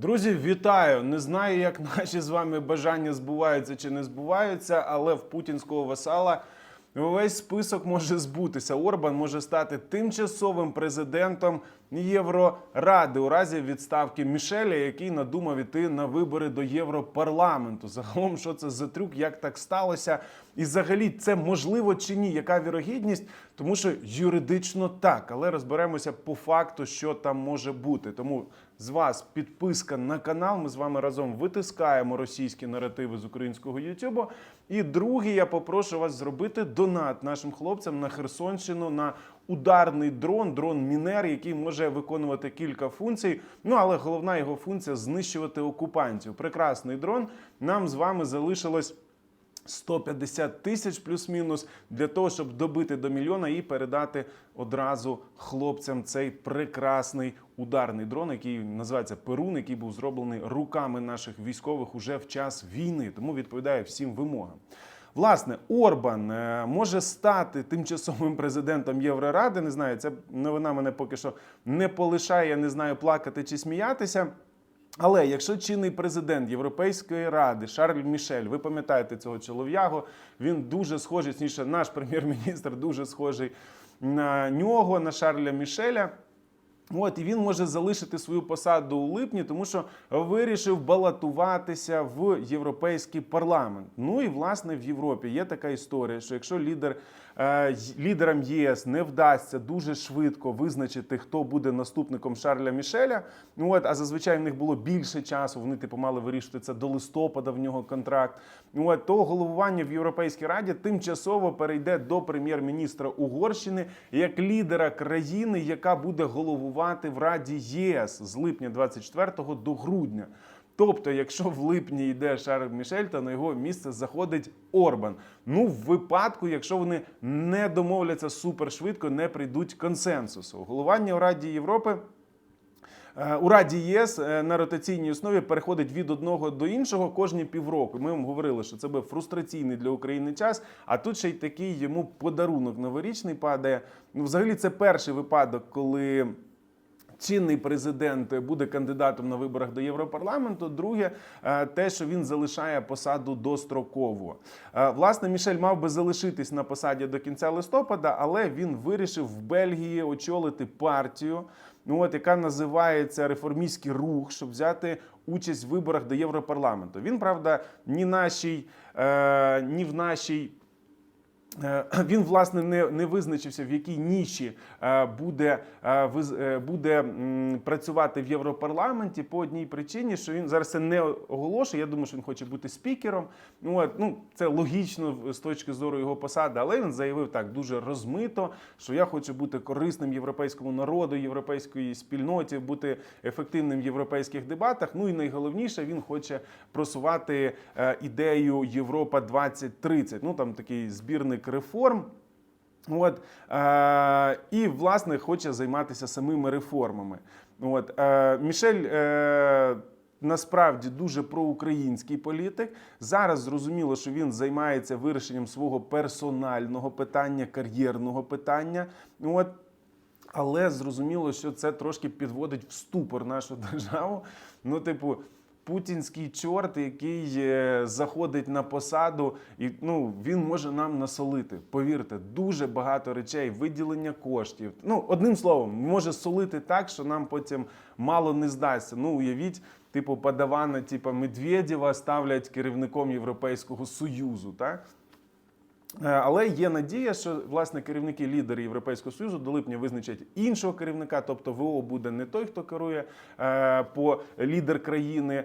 Друзі, вітаю! Не знаю, як наші з вами бажання збуваються чи не збуваються, але в путінського васала весь список може збутися. Орбан може стати тимчасовим президентом Євроради у разі відставки Мішеля, який надумав іти на вибори до Європарламенту. Загалом, що це за трюк, як так сталося, і взагалі це можливо чи ні? Яка вірогідність? Тому що юридично так, але розберемося по факту, що там може бути. Тому з вас підписка на канал. Ми з вами разом витискаємо російські наративи з українського Ютубу. І друге, я попрошу вас зробити донат нашим хлопцям на Херсонщину на ударний дрон, дрон Мінер, який може виконувати кілька функцій. Ну але головна його функція знищувати окупантів. Прекрасний дрон. Нам з вами залишилось. 150 тисяч плюс-мінус для того, щоб добити до мільйона і передати одразу хлопцям цей прекрасний ударний дрон, який називається Перун, який був зроблений руками наших військових уже в час війни, тому відповідає всім вимогам. Власне, Орбан е, може стати тимчасовим президентом Євроради. Не знаю, ця новина мене поки що не полишає. Я не знаю, плакати чи сміятися. Але якщо чинний президент Європейської ради Шарль Мішель, ви пам'ятаєте цього чолов'ягу, він дуже схожий, точніше, наш прем'єр-міністр дуже схожий на нього, на Шарля Мішеля. От і він може залишити свою посаду у липні, тому що вирішив балотуватися в європейський парламент. Ну і власне в Європі є така історія, що якщо лідер лідерам ЄС не вдасться дуже швидко визначити, хто буде наступником Шарля Мішеля, ну от, а зазвичай в них було більше часу, вони типу мали вирішити це до листопада. В нього контракт. Ну от то головування в Європейській раді тимчасово перейде до прем'єр-міністра Угорщини як лідера країни, яка буде головувати в Раді ЄС з липня 24 до грудня. Тобто, якщо в липні йде Шарль Мішель, то на його місце заходить Орбан. Ну, в випадку, якщо вони не домовляться супершвидко, не прийдуть консенсусу. Головування у Раді Європи. Е, У Раді ЄС е, на ротаційній основі переходить від одного до іншого кожні півроку. Ми вам говорили, що це буде фрустраційний для України час. А тут ще й такий йому подарунок новорічний падає. Ну, взагалі, це перший випадок, коли. Чинний президент буде кандидатом на виборах до Європарламенту. Друге, е, те, що він залишає посаду достроково. Е, Власне, Мішель мав би залишитись на посаді до кінця листопада, але він вирішив в Бельгії очолити партію, ну от яка називається Реформістський рух, щоб взяти участь в виборах до Європарламенту. Він правда ні нашій, е, ні в нашій. Е, Він власне не, не визначився, в якій ніші е, буде, е, буде працювати в Європарламенті по одній причині, що він зараз це не оголошує. Я думаю, що він хоче бути спікером. Ну, ну це логічно з точки зору його посади, але він заявив так дуже розмито, що я хочу бути корисним європейському народу, європейської спільноті, бути ефективним в європейських дебатах. Ну і найголовніше, він хоче просувати ідею Європа 2030. Ну там такий збірник реформ. От, е, і, власне, хоче займатися самими реформами. От, е, Мішель е, насправді дуже проукраїнський політик. Зараз зрозуміло, що він займається вирішенням свого персонального питання, кар'єрного питання. От, але зрозуміло, що це трошки підводить в ступор нашу державу. Ну, типу, путінський чорт, який е, заходить на посаду, і ну він може нам насолити. Повірте, дуже багато речей, виділення коштів. Ну, одним словом, може солити так, що нам потім мало не здасться. Ну, уявіть. Типу, падавана, типу Медведєва ставлять керівником Європейського Союзу, так? Е, Але є надія, що власне керівники лідери Європейського союзу до липня визначать іншого керівника, тобто ВО буде не той, хто керує е, по лідер країни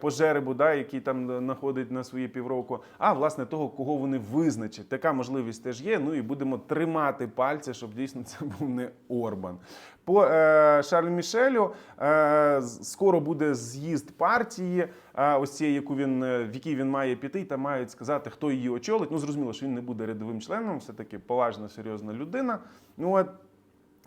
по жеребу, да, який там знаходить на свої півроку, а власне того, кого вони визначать. Така можливість теж є. Ну і будемо тримати пальці, щоб дійсно це був не Орбан. По е, Шарлю Мішелю е, скоро буде з'їзд партії, е, ось цієї, яку він е, в якій він має піти, і там мають сказати, хто її очолить. Ну зрозуміло, що він не буде рядовим членом, все таки поважна, серйозна людина. Ну от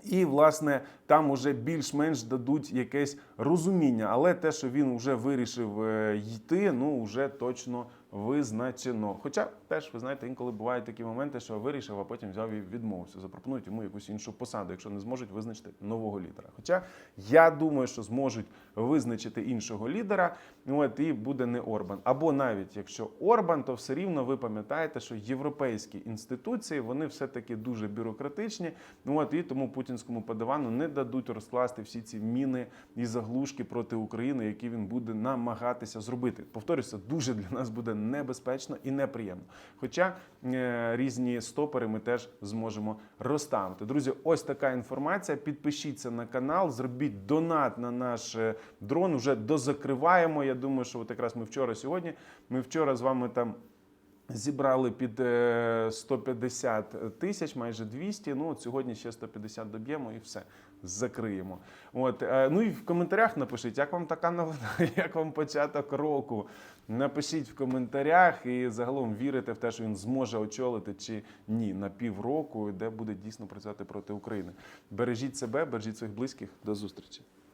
і, власне, там уже більш-менш дадуть якесь розуміння. Але те, що він вже вирішив е, йти, ну вже точно визначено. Хоча теж ви знаєте, інколи бувають такі моменти, що вирішив, а потім взяв і відмовився. Запропонують йому якусь іншу посаду, якщо не зможуть визначити нового лідера. Хоча я думаю, що зможуть визначити іншого лідера, от і буде не Орбан. Або навіть якщо Орбан, то все рівно ви пам'ятаєте, що європейські інституції вони все таки дуже бюрократичні. От і тому путінському подавану не дадуть розкласти всі ці міни і заглушки проти України, які він буде намагатися зробити. Повторюся, дуже для нас буде небезпечно і неприємно. Хоча е, різні стопори ми теж зможемо розставити. Друзі, ось така інформація. Підпишіться на канал, зробіть донат на наш е, дрон. Вже дозакриваємо. Я думаю, що от якраз ми вчора сьогодні. Ми вчора з вами там. Зібрали під е, 150 тисяч, майже 200. Ну от сьогодні ще 150 доб'ємо і все закриємо. От е, ну і в коментарях напишіть, як вам така новина, як вам початок року. Напишіть в коментарях і загалом вірите в те, що він зможе очолити чи ні на півроку, де буде дійсно працювати проти України. Бережіть себе, бережіть своїх близьких. До зустрічі.